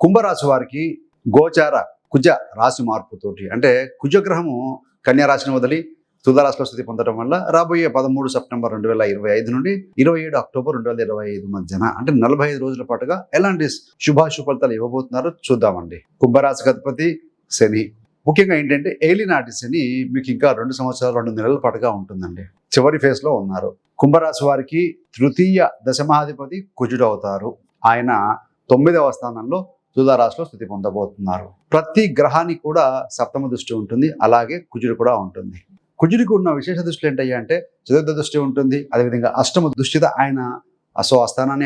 కుంభరాశి వారికి గోచార కుజ రాశి మార్పుతోటి అంటే కుజగ్రహము కన్యారాశిని వదిలి తులారాశిలో స్థితి పొందడం వల్ల రాబోయే పదమూడు సెప్టెంబర్ రెండు వేల ఇరవై ఐదు నుండి ఇరవై ఏడు అక్టోబర్ రెండు వేల ఇరవై ఐదు మధ్యన అంటే నలభై ఐదు రోజుల పాటుగా ఎలాంటి శుభాశుభ ఫలితాలు ఇవ్వబోతున్నారో చూద్దామండి. కుంభరాశి అధిపతి శని. ముఖ్యంగా ఏంటంటే ఏలినాటి శని మీకు ఇంకా రెండు సంవత్సరాలు రెండు నెలల పాటుగా ఉంటుందండి. చివరి ఫేజ్లో ఉన్నారు. కుంభరాశి వారికి తృతీయ దశమాధిపతి కుజుడు అవుతారు. ఆయన తొమ్మిదవ స్థానంలో తులారాశిలో స్థితి పొందబోతున్నారు. ప్రతి గ్రహానికి కూడా సప్తమ దృష్టి ఉంటుంది అలాగే కుజుడు కూడా ఉంటుంది. కుజుడికి ఉన్న విశేష దృష్టి ఏంటయ్యా అంటే చతుర్థ దృష్టి ఉంటుంది అదేవిధంగా అష్టమ దృష్టితో ఆయన అసో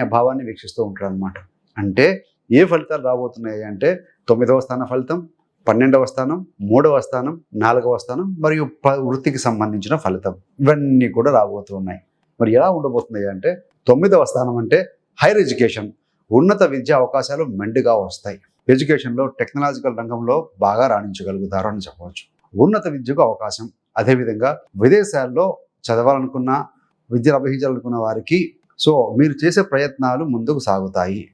అభావాన్ని వీక్షిస్తూ ఉంటాడు అనమాట అంటే ఏ ఫలితాలు రాబోతున్నాయి అంటే తొమ్మిదవ స్థాన ఫలితం పన్నెండవ స్థానం మూడవ స్థానం నాలుగవ స్థానం మరియు ప వృత్తికి సంబంధించిన ఫలితం. ఇవన్నీ కూడా రాబోతున్నాయి. మరి ఎలా ఉండబోతున్నాయి అంటే తొమ్మిదవ స్థానం అంటే హైయర్ ఎడ్యుకేషన్. ఉన్నత విద్యా అవకాశాలు మెండుగా వస్తాయి. ఎడ్యుకేషన్లో టెక్నాలజికల్ రంగంలో బాగా రాణించగలుగుతారు అని చెప్పవచ్చు. ఉన్నత విద్యకు అవకాశం. అదేవిధంగా విదేశాల్లో చదవాలనుకున్న విద్య అభ్యసించాలనుకున్న వారికి సో మీరు చేసే ప్రయత్నాలు ముందుకు సాగుతాయి.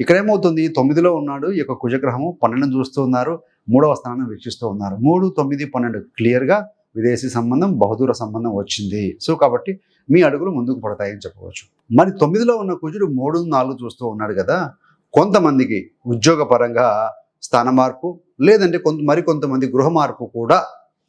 ఇక్కడ ఏమవుతుంది తొమ్మిదిలో ఉన్నాడు. ఈ యొక్క కుజగ్రహము పన్నెండు చూస్తూ ఉన్నారు. మూడవ స్థానాన్ని వీక్షిస్తూ ఉన్నారు. మూడు తొమ్మిది పన్నెండు క్లియర్గా విదేశీ సంబంధం బహుదూర సంబంధం వచ్చింది. సో కాబట్టి మీ అడుగులు ముందుకు పడతాయని చెప్పవచ్చు. మరి తొమ్మిదిలో ఉన్న కుజుడు మూడు నాలుగు చూస్తూ ఉన్నాడు కదా కొంతమందికి ఉద్యోగపరంగా స్థాన మార్పు లేదంటే కొంత మరి కొంతమంది గృహ మార్పు కూడా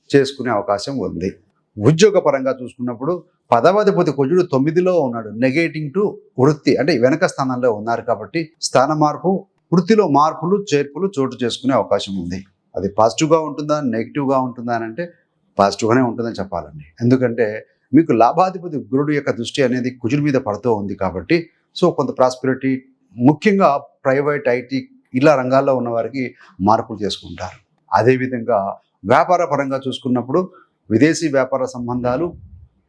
చేసుకునే అవకాశం ఉంది. ఉద్యోగపరంగా చూసుకున్నప్పుడు పదవాధిపతి కుజుడు తొమ్మిదిలో ఉన్నాడు నెగేటింగ్ టు వృత్తి అంటే వెనక స్థానంలో ఉన్నారు కాబట్టి స్థాన మార్పు వృత్తిలో మార్పులు చేర్పులు చోటు చేసుకునే అవకాశం ఉంది. అది పాజిటివ్గా ఉంటుందా నెగిటివ్గా ఉంటుందా అని అంటే పాజిటివ్గానే ఉంటుందని చెప్పాలండి. ఎందుకంటే మీకు లాభాధిపతి గురుడు యొక్క దృష్టి అనేది కుజుడి మీద పడుతూ ఉంది కాబట్టి సో కొంత ప్రాస్పెరిటీ ముఖ్యంగా ప్రైవేట్ ఐటీ ఇలా రంగాల్లో ఉన్న వారికి మార్పులు చేసుకుంటారు. అదేవిధంగా వ్యాపార పరంగా చూసుకున్నప్పుడు విదేశీ వ్యాపార సంబంధాలు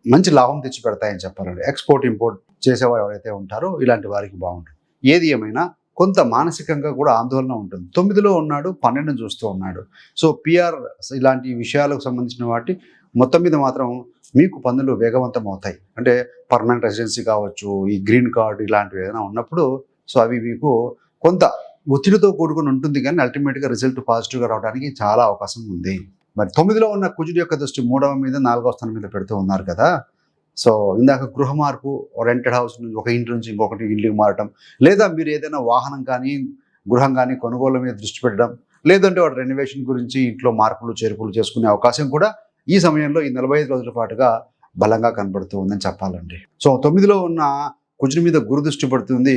మంచి లాభం తెచ్చి పెడతాయని చెప్పాలండి. ఎక్స్పోర్ట్ ఇంపోర్ట్ చేసేవారు ఎవరైతే ఉంటారో ఇలాంటి వారికి బాగుంటుంది. ఏది ఏమైనా కొంత మానసికంగా కూడా ఆందోళన ఉంటుంది. తొమ్మిదిలో ఉన్నాడు పన్నెండును చూస్తూ ఉన్నాడు. సో పిఆర్ ఇలాంటి విషయాలకు సంబంధించిన వాటి మొత్తం మీద మాత్రం మీకు పనులు వేగవంతం అవుతాయి అంటే పర్మనెంట్ రెసిడెన్సీ కావచ్చు ఈ గ్రీన్ కార్డు ఇలాంటివి ఏదైనా ఉన్నప్పుడు సో అవి మీకు కొంత ఒత్తిడితో కూడుకుని ఉంటుంది కానీ అల్టిమేట్గా రిజల్ట్ పాజిటివ్గా రావడానికి చాలా అవకాశం ఉంది. మరి తొమ్మిదిలో ఉన్న కుజుడి యొక్క దృష్టి మూడవ మీద నాలుగవ స్థానం మీద పెడుతూ ఉన్నారు కదా సో ఇందాక గృహ మార్పు రెంటెడ్ హౌస్ నుంచి ఒక ఇంటి నుంచి ఇంకొకటి ఇంటికి మారటం లేదా మీరు ఏదైనా వాహనం కానీ గృహం కానీ కొనుగోలు మీద దృష్టి పెట్టడం లేదంటే వాటి రెనోవేషన్ గురించి ఇంట్లో మార్పులు చేర్పులు చేసుకునే అవకాశం కూడా ఈ సమయంలో ఈ నలభై ఐదు రోజుల పాటుగా బలంగా కనబడుతూ ఉందని చెప్పాలండి. సో తొమ్మిదిలో ఉన్న కుజుని మీద గురు దృష్టి పడుతుంది.